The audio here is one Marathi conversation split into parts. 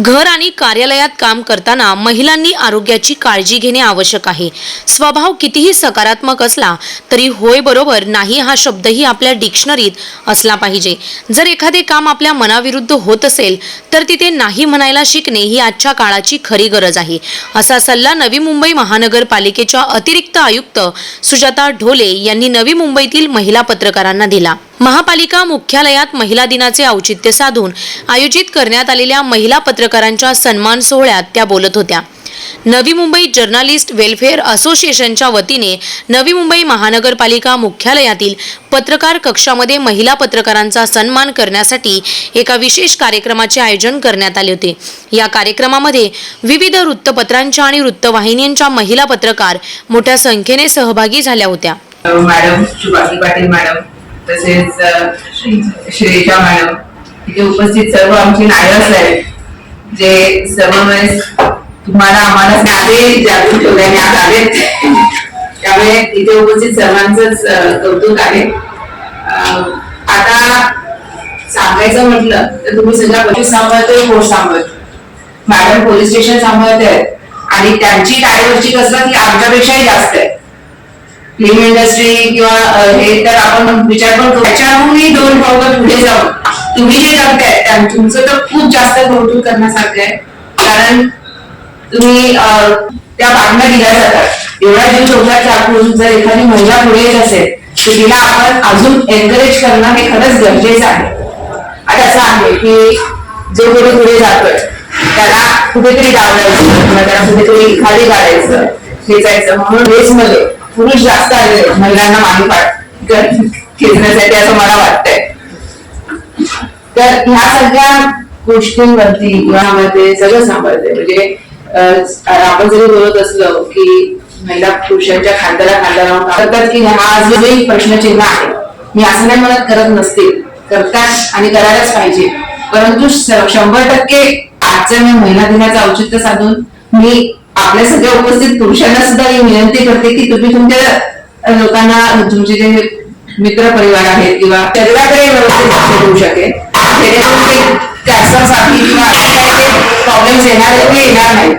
घर आणि कार्यालयात काम करताना महिलांनी आरोग्याची काळजी घेणे आवश्यक आहे. स्वभाव कितीही सकारात्मक असला तरी होय बरोबर नाही हा शब्दही आपल्या डिक्शनरीत असला पाहिजे. जर एखादे काम आपल्या मनाविरुद्ध होत असेल तर तिथे नाही म्हणायला शिकणे ही आजच्या काळाची खरी गरज आहे. असा सल्ला नवी मुंबई महानगरपालिकेच्या अतिरिक्त आयुक्त सुजाता ढोले यांनी नवी मुंबईतील महिला पत्रकारांना दिला. महापालिका मुख्यालयात महिला दिनाचे औचित्य साधून आयोजित करण्यात आलेल्या महिला पत्रकारांच्या सन्मान सोहळ्यात त्या बोलत होत्या. नवी मुंबई जर्नालिस्ट वेलफेअर असोसिएशनच्या वतीने नवी मुंबई महानगरपालिका मुख्यालयातील पत्रकार कक्षामध्ये महिला पत्रकारांचा सन्मान करण्यासाठी एका विशेष कार्यक्रमाचे आयोजन करण्यात आले होते. या कार्यक्रमामध्ये विविध वृत्तपत्रांच्या आणि वृत्तवाहिन्यांच्या महिला पत्रकार मोठ्या संख्येने सहभागी झाल्या होत्या. Madam Patil madam. तसेच श्रीजा मॅडम इथे उपस्थित सर्व आमचे नायक आहेत जे सर्व वेळेस तुम्हाला आम्हाला नाते जागृत ठेवल्याने आज आले त्यामुळे इथे उपस्थित सर्वांचंच कौतुक आहे. आता सांगायचं म्हटलं तर तुम्ही सगळ्या पोलीस सांभाळतोय कोर्ट सांभाळतो मॅडम पोलीस स्टेशन सांभाळत आहेत आणि त्यांची कार्यवरची कसं की आमच्यापेक्षाही जास्त आहे. फिल्म इंडस्ट्री किंवा हे तर आपण विचार पण त्याच्याहूनही दोन भाऊ पुढे जाऊ तुम्ही जे करताय त्या- तुमचं तर खूप जास्त कौतुक करण्यासारखं आहे. कारण तुम्ही त्या बातम्या दिल्या जातात. एवढा जीव डोक्यात टाकून जर एखादी महिला पुढे येत असेल तर तिला आपण अजून एनकरेज करणं हे खरंच गरजेचं आहे. आता असं आहे की जो कोणी पुढे जातोय त्याला कुठेतरी डावलायचं किंवा त्याला कुठेतरी खाली काढायचं खेचायचं. म्हणून रेसमध्ये पुरुष जास्त आले महिलांना मागे पाठ खेचण्यासाठी असं मला वाटतंय. तर ह्या सगळ्या गोष्टींवरती गुणामध्ये सगळं सांभाळते म्हणजे आपण जरी बोलत असलो की महिला पुरुषांच्या खांद्याला खांदा लावून करतात की हा अजूनही प्रश्नचिन्ह आहे मी असं नाही म्हणत करत नसतील. करतात आणि करायलाच पाहिजे. परंतु शंभर टक्के आजच्या मी महिला दिनाचं औचित्य साधून मी आपल्या सगळ्या उपस्थित पुरुषांना सुद्धा ही विनंती करते की तुम्ही तुमच्या लोकांना तुमचे जे मित्र परिवार आहेत किंवा शरीराकडे व्यवस्थित लक्ष देऊ शकेल. जेणेकरून ते कॅन्सर किंवा असे प्रॉब्लेम्स येणार ते येणार नाही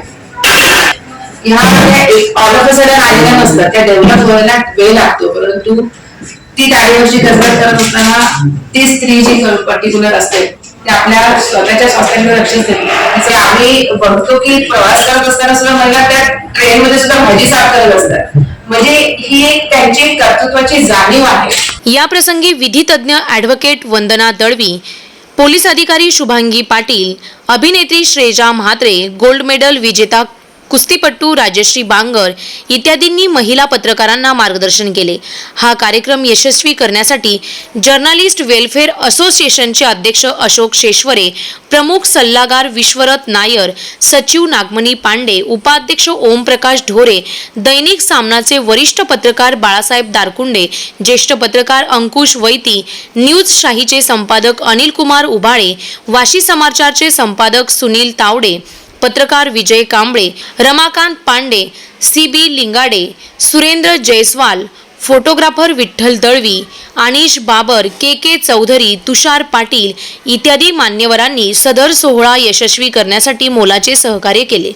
ह्यामध्ये ऑल ऑफ सडन आलेल्या नसतात त्या डेव्हलप व्हायला वेळ लागतो. परंतु ती कार्यवरची कसरत करत असताना ती स्त्री जी पर्टिक्युलर असते. ते आपल्या स्वतःच्या स्वास्थ्याकडे लक्ष देते जसे आम्ही बघतो की प्रवास करत असताना सुद्धा महिला त्या ट्रेनमध्ये सुद्धा भाजी साफ करत असतात. म्हणजे ही एक त्यांची कर्तृत्वाची जाणीव आहे. या प्रसंगी विधी तज्ज्ञ ऍडव्होकेट वंदना दळवी पोलीस अधिकारी शुभांगी पाटील अभिनेत्री श्रेजा म्हात्रे गोल्ड मेडल विजेता कुस्तीपट्टू राजश्री बांगर इत्यादींनी महिला पत्रकारांना मार्गदर्शन केले. हा कार्यक्रम यशस्वी करण्यासाठी जर्नालिस्ट वेलफेअर असोसिएशनचे अध्यक्ष अशोक शेश्वरे प्रमुख सल्लागार विश्वरथ नायर सचिव नागमणी पांडे उपाध्यक्ष ओमप्रकाश ढोरे दैनिक सामनाचे वरिष्ठ पत्रकार बाळासाहेब दारकुंडे ज्येष्ठ पत्रकार अंकुश वैती न्यूज शाहीचे संपादक अनिल कुमार वाशी समाचारचे संपादक सुनील तावडे पत्रकार Vijay Kamble Ramakant Pandey C B Lingade Surendra Jaiswal photographer Vitthal Dalvi Anish Babar K K Chaudhari Tushar Patil इत्यादी मान्यवरांनी सदर सोहळा यशस्वी करण्यासाठी मोलाचे सहकार्य केले.